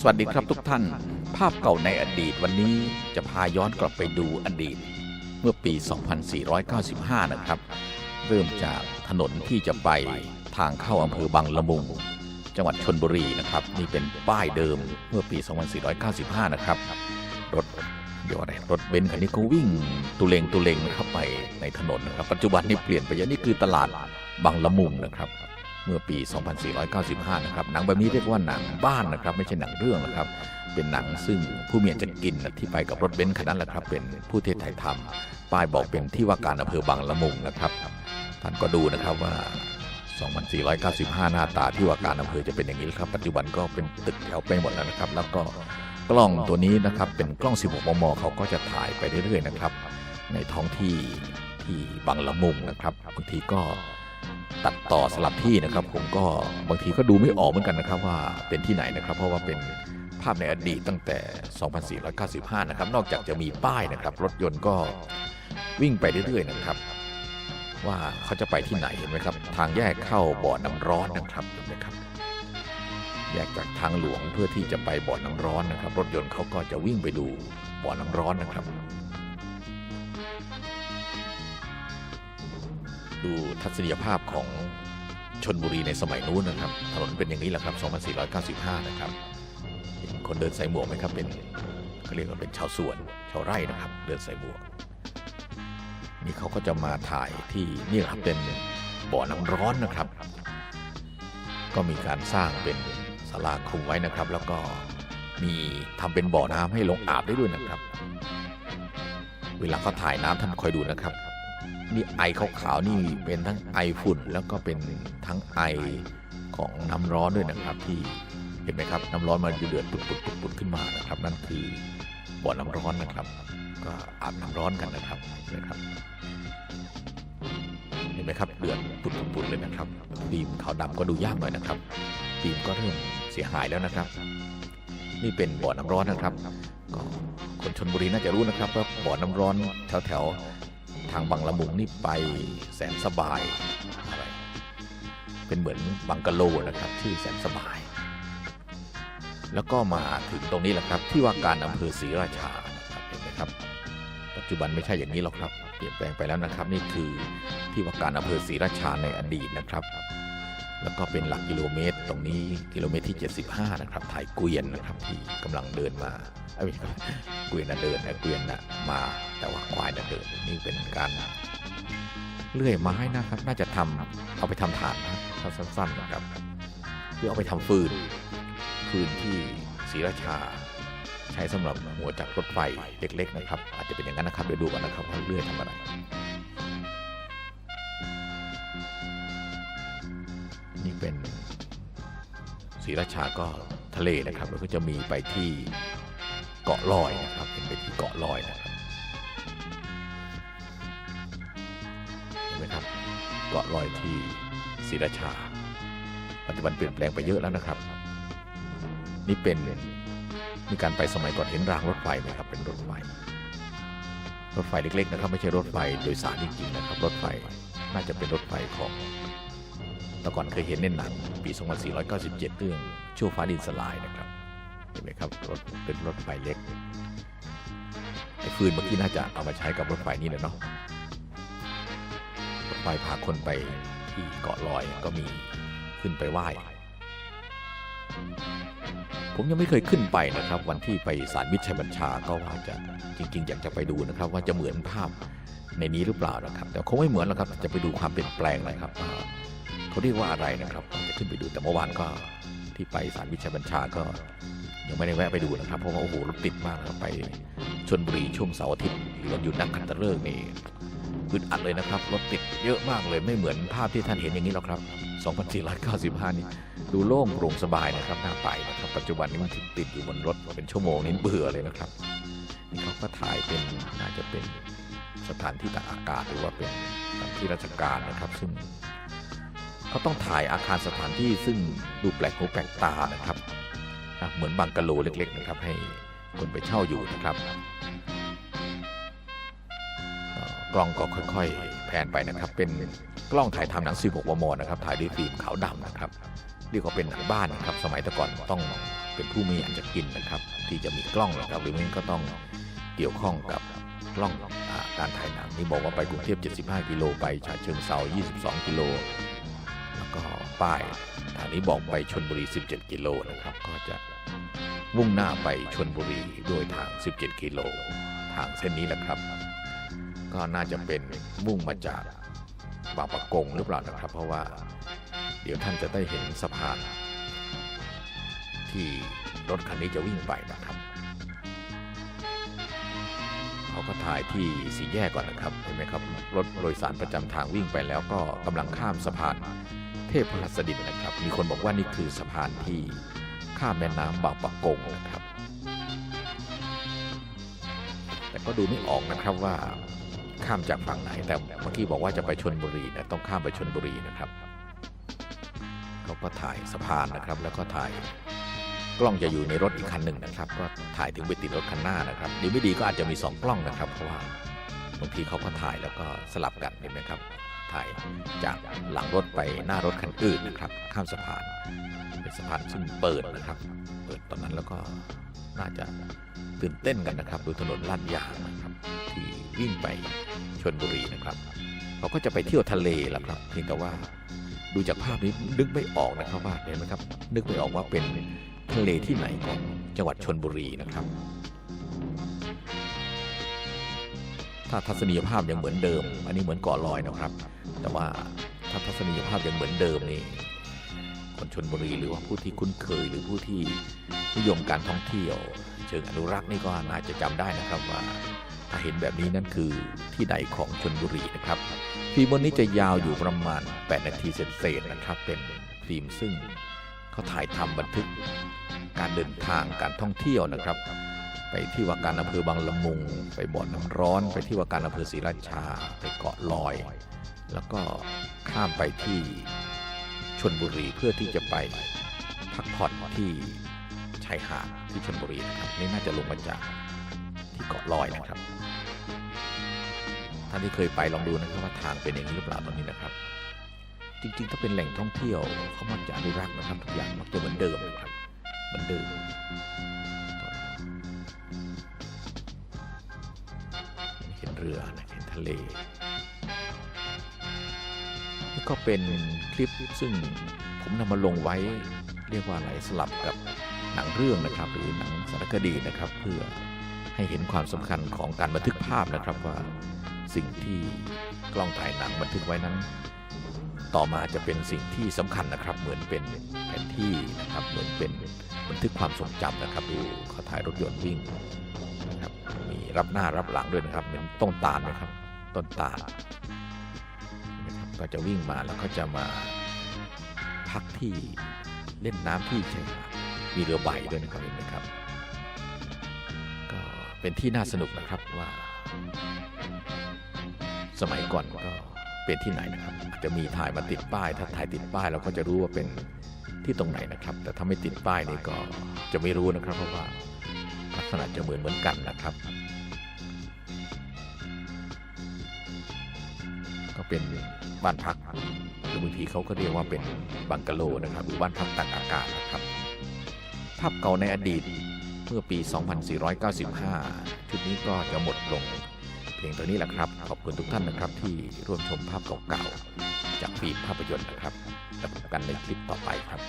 สวัสดีครับทุกท่าน ภาพเก่าในอดีตวันนี้จะพาย้อนกลับไปดูอดีต เมื่อปี 2495 นะครับ เริ่มจากถนนที่จะไปทางเข้าอำเภอบางละมุง จังหวัดชนบุรีนะครับ นี่เป็นป้ายเดิมเมื่อปี 2495 นะครับ รถเดี๋ยวอะไรรถเบนซ์คันนี้ก็วิ่งตุเลงตุเลงเข้าไปในถนนนะครับ ปัจจุบันนี้เปลี่ยนไปเยอะนี่คือตลาดบางละมุงนะครับ เมื่อปี 2495 นะครับ หนังแบบนี้เรียกว่าหนังบ้านนะครับ ไม่ใช่หนังเรื่องนะครับ เป็นหนังซึ่งผู้มีอันจะกินนะที่ไปกับรถเบนซ์คันนั้นแหละครับ เป็นผู้เทศถ่ายทำป้ายบอกเป็นที่ว่าการอำเภอบางละมุงนะครับ ท่านก็ดูนะครับว่า 2495 หน้าตาที่ว่าการอำเภอจะเป็นอย่างนี้ครับ ปัจจุบันก็เป็นตึกแถวไปหมดแล้วนะครับ แล้วก็กล้องตัวนี้นะครับเป็นกล้อง 16 มม เขาก็จะถ่ายไปเรื่อยๆนะครับ ในท้องที่ที่บางละมุงนะครับบางทีก็ ตัดต่อสลับที่นะครับ ผมก็บางทีก็ดูไม่ออกเหมือนกันนะครับว่าเป็นที่ไหนนะครับ เพราะว่าเป็นภาพในอดีตตั้งแต่ 2495 นะครับ นอกจากจะมีป้ายนะครับ รถยนต์ก็วิ่งไปเรื่อยๆนะครับ ว่าเขาจะไปที่ไหนเห็นไหมครับ ทางแยกเข้าบ่อน้ำร้อนนะครับเห็นไหมครับแยกจากทางหลวงเพื่อที่จะไปบ่อน้ำร้อนนะครับ รถยนต์เขาก็จะวิ่งไปดูบ่อน้ำร้อนนะครับ ดูทัศนียภาพของชนบุรีในสมัยนู้นนะครับ ถนนเป็นอย่างนี้แหละครับ 2495 นะครับ เห็นคนเดินใส่หมวกไหมครับ เป็นเขาเรียกว่าเป็นชาวสวน ชาวไร่นะครับ เดินใส่หมวก นี่เขาก็จะมาถ่ายที่นี่ครับเป็นบ่อน้ำร้อนนะครับ ก็มีการสร้างเป็นศาลาคลุมไว้นะครับ แล้วก็มีทำเป็นบ่อน้ำให้ลงอาบได้ด้วยนะครับ เวลาเขาถ่ายน้ำท่านคอยดูนะครับ นี่ไอขาวๆนี่เป็นทั้งไอฝุ่นแล้วก็เป็นทั้งไอของน้ำร้อนด้วยนะครับที่เห็นไหมครับน้ำร้อนมันเดือดปุดปุดปุดปุดขึ้นมานะครับ นั่นคือบ่อน้ำร้อนนะครับ ก็อาบน้ำร้อนกันนะครับเห็นไหมครับเห็นไหมครับเดือดปุดปุดเลยนะครับฟิล์มขาวดำก็ดูยากหน่อยนะครับฟิล์มก็เริ่มเสียหายแล้วนะครับ นี่เป็นบ่อน้ำร้อนนะครับก็คนชนบุรีน่าจะรู้นะครับว่าบ่อน้ำร้อนแถวแถว ทางบางละมุงนี่ไปแสนสบายอะไรเป็นเหมือนบังกะโลนะครับที่แสนสบาย แล้วก็มาถึงตรงนี้แหละครับ ที่ว่าการอำเภอศรีราชานะครับเห็นไหมครับ ปัจจุบันไม่ใช่อย่างนี้หรอกครับ เปลี่ยนแปลงไปแล้วนะครับ นี่คือที่ว่าการอำเภอศรีราชาในอดีตนะครับ แล้วก็เป็นหลักกิโลเมตร ตรงนี้กิโลเมตรที่ 75 นะครับถ่ายเกวียนนะครับที่กำลังเดินมาเอ้ไม่ใช่เกวียนน่ะเดินนะเกวียนน่ะมาแต่ว่าควายน่ะเดินนี่เป็นการเลื่อยไม้นะครับ น่าจะทำเอาไปทำฐานนะครับสั้นๆนะครับเพื่อเอาไปทำฟืนฟืนที่ศรีราชา ใช้สำหรับหัวจักรรถไฟเล็กๆนะครับ อาจจะเป็นอย่างนั้นนะครับเดี๋ยวดูกันนะครับว่าเลื่อยทำอะไร เป็นศรีราชาก็ทะเลนะครับ แล้วก็จะมีไปที่เกาะลอยนะครับ เป็นไปที่เกาะลอยนะครับเห็นไหมครับเกาะลอยที่ศรีราชา ปัจจุบันเปลี่ยนแปลงไปเยอะแล้วนะครับ นี่เป็นมีการไปสมัยก่อนเห็นรางรถไฟไหมครับเป็นรถไฟรถไฟเล็กๆนะครับ ไม่ใช่รถไฟโดยสารจริงๆนะครับ รถไฟน่าจะเป็นรถไฟของ แต่ก่อนเคยเห็นในหนังปี 2497 เรื่องชั่วฟ้าดินสลายนะครับ เห็นไหมครับรถเป็นรถไฟเล็กไอ้ฟืนเมื่อกี้น่าจะเอามาใช้กับรถไฟนี่แหละเนาะรถไฟพาคนไปที่เกาะลอยก็มีขึ้นไปไหว้ ผมยังไม่เคยขึ้นไปนะครับ วันที่ไปสารมิตรชัยบัญชาก็ว่าจะจริง ๆ อยากจะไปดูนะครับ ว่าจะเหมือนภาพในนี้หรือเปล่านะครับ แต่คงไม่เหมือนหรอกครับ จะไปดูความเปลี่ยนแปลงนะครับ เขาเรียกว่าอะไรนะครับจะขึ้นไปดูแต่เมื่อวานก็ที่ไปสารมิชัยบัญชาก็ยังไม่ได้แวะไปดูนะครับเพราะว่าโอ้โหรถติดมากครับไปชนบุรีช่วงเสาร์อาทิตย์หรือวันหยุดนักขัตฤกษ์นี่อึดอัดเลยนะครับรถติดเยอะมากเลยไม่เหมือนภาพที่ท่านเห็นอย่างนี้หรอกครับ 2495 นี่ดูโล่งโปร่งสบายนะครับน่าไปนะครับปัจจุบันนี้มันติดติดอยู่บนรถเป็นชั่วโมงนี่เบื่อเลยนะครับนี่เขาก็ถ่ายเป็นน่าจะเป็นสถานที่ตากอากาศหรือว่าเป็นสถานที่ราชการนะครับ ซึ่ง เขาต้องถ่ายอาคารสถานที่ซึ่งดูแปลกหูแปลกตานะครับ เหมือนบังกะโลเล็กๆนะครับ ให้คนไปเช่าอยู่นะครับ กล้องก็ค่อยๆแพนไปนะครับ เป็นกล้องถ่ายทำหนัง 16มมนะครับถ่ายด้วยฟิล์มขาวดำนะครับเรียกว่าเป็นหนังบ้านนะครับ สมัยแต่ก่อนต้องเป็นผู้มีอันจะกินนะครับ ที่จะมีกล้องนะครับ หรือไม่ก็ต้องเกี่ยวข้องกับกล้องการถ่ายหนังนี่บอกว่าไปกรุงเทพ 75 กิโลไปฉะเชิงเซา22 กิโล ป้ายทางนี้บอกไปชนบุรี 17 กิโลนะครับ ก็จะมุ่งหน้าไปชนบุรีด้วยทาง 17 กิโล ทางเส้นนี้แหละครับ ก็น่าจะเป็นมุ่งมาจากบางปะกงหรือเปล่านะครับ เพราะว่าเดี๋ยวท่านจะได้เห็นสะพานที่รถคันนี้จะวิ่งไปนะครับ เขาก็ถ่ายที่สี่แยกก่อนนะครับ เห็นไหมครับ รถโดยสารประจำทางวิ่งไปแล้วก็กำลังข้ามสะพาน เทพพหัสดินนะครับ มีคนบอกว่านี่คือสะพานที่ข้ามแม่น้ำบางปะกงนะครับ แต่ก็ดูไม่ออกนะครับว่าข้ามจากฝั่งไหนแต่เมื่อกี้บอกว่าจะไปชนบุรีนะต้องข้ามไปชนบุรีนะครับเขาก็ถ่ายสะพานนะครับ แล้วก็ถ่ายกล้องจะอยู่ในรถอีกคันหนึ่งนะครับ ก็ถ่ายถึงไปติดรถคันหน้านะครับดีไม่ดีก็อาจจะมีสองกล้องนะครับ เพราะว่าบางทีเขาก็ถ่ายแล้วก็สลับกันเห็นไหมครับ ถ่ายจากหลังรถไปหน้ารถคันอื่นนะครับ ข้ามสะพาน เป็นสะพานซึ่งเปิดนะครับ เปิดตอนนั้นแล้วก็น่าจะตื่นเต้นกันนะครับดูถนนลาดยางนะครับ ที่วิ่งไปชนบุรีนะครับเขาก็จะไปเที่ยวทะเลแหละครับเพียงแต่ว่าดูจากภาพนี้นึกไม่ออกนะครับว่าเห็นไหมครับ นึกไม่ออกว่าเป็นทะเลที่ไหนของจังหวัดชนบุรีนะครับ ถ้าทัศนียภาพยังเหมือนเดิม อันนี้เหมือนเกาะลอยนะครับ แต่ว่าถ้าทัศนียภาพยังเหมือนเดิมนี่คนชนบุรีหรือว่าผู้ที่คุ้นเคยหรือผู้ที่นิยมการท่องเที่ยว เชิงอนุรักษ์นี่ก็น่าจะจำได้นะครับว่าถ้าเห็นแบบนี้นั่นคือที่ใดของชนบุรีนะครับฟิล์มวันนี้จะยาวอยู่ประมาณ 8 นาทีเศษๆนะครับ เป็นฟิล์มซึ่งเขาถ่ายทำบันทึกการเดินทางการท่องเที่ยวนะครับ ไปที่ว่าการอำเภอบางละมุง ไปบ่อน้ำร้อน ไปที่ว่าการอำเภอศรีราชา ไปเกาะลอย แล้วก็ข้ามไปที่ชนบุรีเพื่อที่จะไปพักผ่อนที่ชายหาดที่ชนบุรีนะครับนี่น่าจะลงมาจากที่เกาะลอยนะครับท่านที่เคยไปลองดูนะครับว่าทางเป็นอย่างนี้หรือเปล่าตอนนี้นะครับ จริงๆ ถ้าเป็นแหล่งท่องเที่ยวเขามักจะอนุรักษ์นะครับทุกอย่างมักจะเหมือนเดิมนะครับเหมือนเดิมเห็นเรือนะเห็นทะเล ก็เป็นคลิปซึ่งผมนำมาลงไว้เรียกว่าอะไรสลับกับหนังเรื่องนะครับหรือหนังสารคดีนะครับ เพื่อให้เห็นความสำคัญของการบันทึกภาพนะครับว่าสิ่งที่กล้องถ่ายหนังบันทึกไว้นั้น ต่อมาจะเป็นสิ่งที่สำคัญนะครับ เหมือนเป็นแผนที่นะครับเหมือนเป็นบันทึกความทรงจำนะครับดูเขาถ่ายรถยนต์วิ่งนะครับมีรับหน้ารับหลังด้วยนะครับเหมือนต้นตาลนะครับต้นตาล ก็จะวิ่งมาแล้วก็จะมาพักที่เล่นน้ำที่ชายหาดมีเรือใบด้วยนะครับเห็นไหมครับ ก็เป็นที่น่าสนุกนะครับว่า สมัยก่อนก็เป็นที่ไหนนะครับจจะมีถ่ายมาติดป้าย ถ้าถ่ายติดป้ายเราก็จะรู้ว่าเป็นที่ตรงไหนนะครับ แต่ถ้าไม่ติดป้ายนี่ก็จะไม่รู้นะครับ เพราะว่าลักษณะจะเหมือนเหมือนกันนะครับ ก็เป็น บ้านพักหรือบางทีเขาก็เรียกว่าเป็นบังกะโลนะครับ หรือบ้านพักตากอากาศนะครับ ภาพเก่าในอดีตเมื่อปี 2495 ชุดนี้ก็จะหมดลง เพียงเท่านี้แหละครับ ขอบคุณทุกท่านนะครับที่ร่วมชมภาพเก่าๆจากฟิล์มภาพยนตร์นะครับแล้วพบกันในคลิปต่อไปครับ